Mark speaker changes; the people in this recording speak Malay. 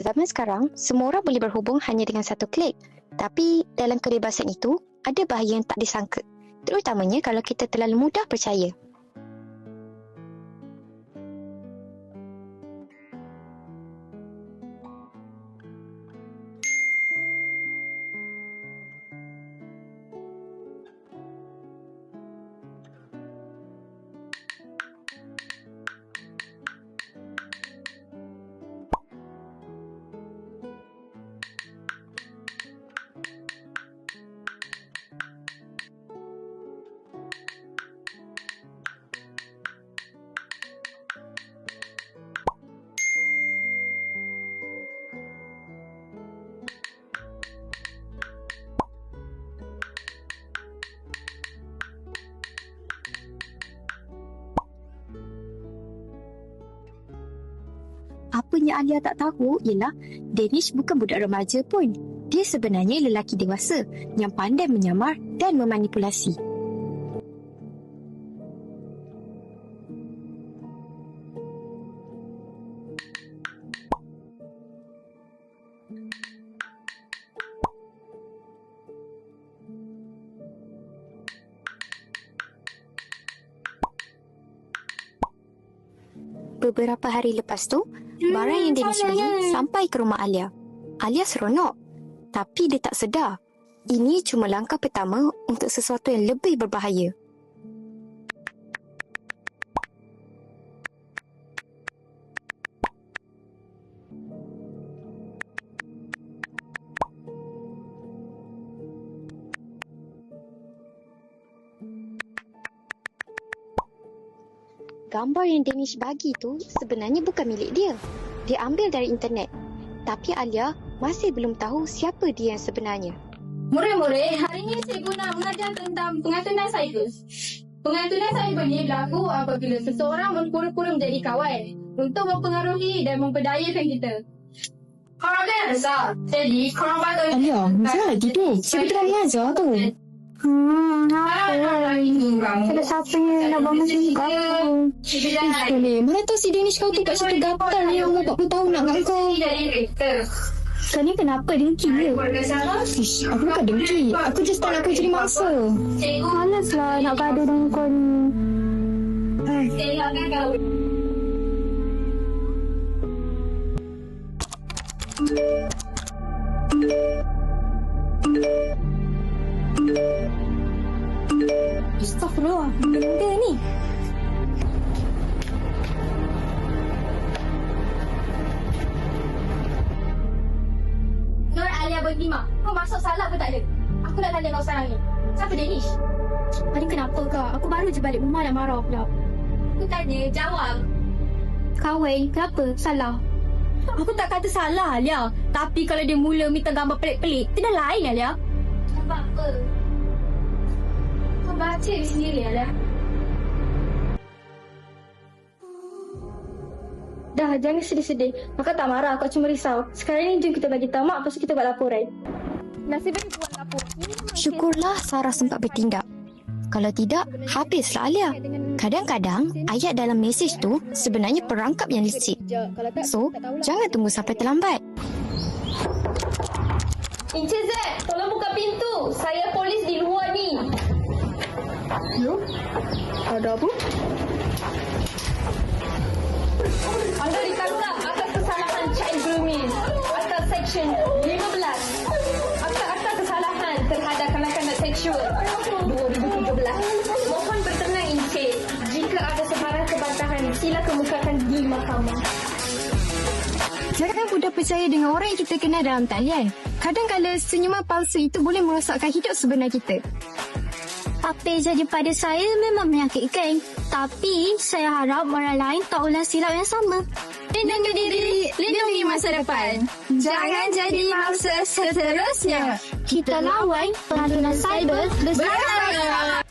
Speaker 1: Zaman sekarang, semua orang boleh berhubung hanya dengan satu klik. Tapi dalam kebebasan itu, ada bahaya yang tak disangka. Terutamanya kalau kita terlalu mudah percaya.
Speaker 2: Apa yang Alia tak tahu ialah Danish bukan budak remaja pun. Dia sebenarnya lelaki dewasa yang pandai menyamar dan memanipulasi.
Speaker 1: Beberapa hari lepas tu, barang yang Danish beli sampai ke rumah Alia. Alia seronok. Tapi dia tak sedar. Ini cuma langkah pertama untuk sesuatu yang lebih berbahaya. Gambar yang Danish bagi tu sebenarnya bukan milik dia. Dia ambil dari internet. Tapi Alia masih belum tahu siapa dia yang sebenarnya.
Speaker 3: Murid-murid, hari ini saya guna mengajar tentang pengaturan cyber. Pengaturan cyber ini berlaku apabila seseorang berpura-pura menjadi kawan untuk mempengaruhi dan memperdayakan kita. Korang kan besar. Jadi, korang patut...
Speaker 4: Alia, jangan tidur. Siapa tengah mengajar tu?
Speaker 3: Hmm?
Speaker 4: Ada siapa yang nak bangun juga? Boleh, mana tahu si Danish kau tu kat situ gatal ni umur 40 tahun nak kat kau. Kau ni kenapa dengki ke? Ish, aku bukan dengki. Aku just tak nak kau jadi mangsa. Malas lah nak gaduh dengan kau ni. Astaghfirullah, benda ni.
Speaker 3: Nur Alia berlima. Kau masuk salah pun tak ada. Aku nak tanya kau sekarang ni. Siapa Danish?
Speaker 4: Tadi kenapa kak? Aku baru je balik rumah dah marah pula.
Speaker 3: Aku tanya, jawab.
Speaker 4: Kawai, kenapa? Salah. Aku tak kata salah, Alia. Tapi kalau dia mula minta gambar pelik-pelik, itu dah lain, Alia.
Speaker 3: Nampak apa? Baca sendiri, Alia.
Speaker 4: Dah, jangan sedih-sedih. Maka tak marah, kau cuma risau. Sekarang ni jom kita bagi tamak, lepas tu kita buat laporan.
Speaker 3: Nasib baik buat lapor.
Speaker 1: Syukurlah Sarah sempat bertindak. Kalau tidak, habislah Alia. Kadang-kadang, ayat dalam mesej tu sebenarnya perangkap yang licik. So, jangan tunggu sampai terlambat.
Speaker 3: Encik Z, tolong buka pintu. Saya polis di luar ni.
Speaker 4: Ada apa?
Speaker 3: Anda ditangkap atas kesalahan child grooming atas Seksyen 15. Akta-akta kesalahan terhadap kanak-kanak seksual 2017. Mohon bertenang Encik. Jika ada sebarang kebantahan, sila kemukakan di mahkamah.
Speaker 1: Jangan mudah percaya dengan orang yang kita kenal dalam talian. Kadang-kadang senyuman palsu itu boleh merosakkan hidup sebenar kita.
Speaker 4: Apa yang jadi pada saya memang menyakitkan. Tapi saya harap orang lain tak ulang silap yang sama.
Speaker 3: Lindungi diri, lindungi masa depan. Jangan jadi mangsa seterusnya.
Speaker 4: Kita lawan pengaturan cyber.
Speaker 3: Bersama.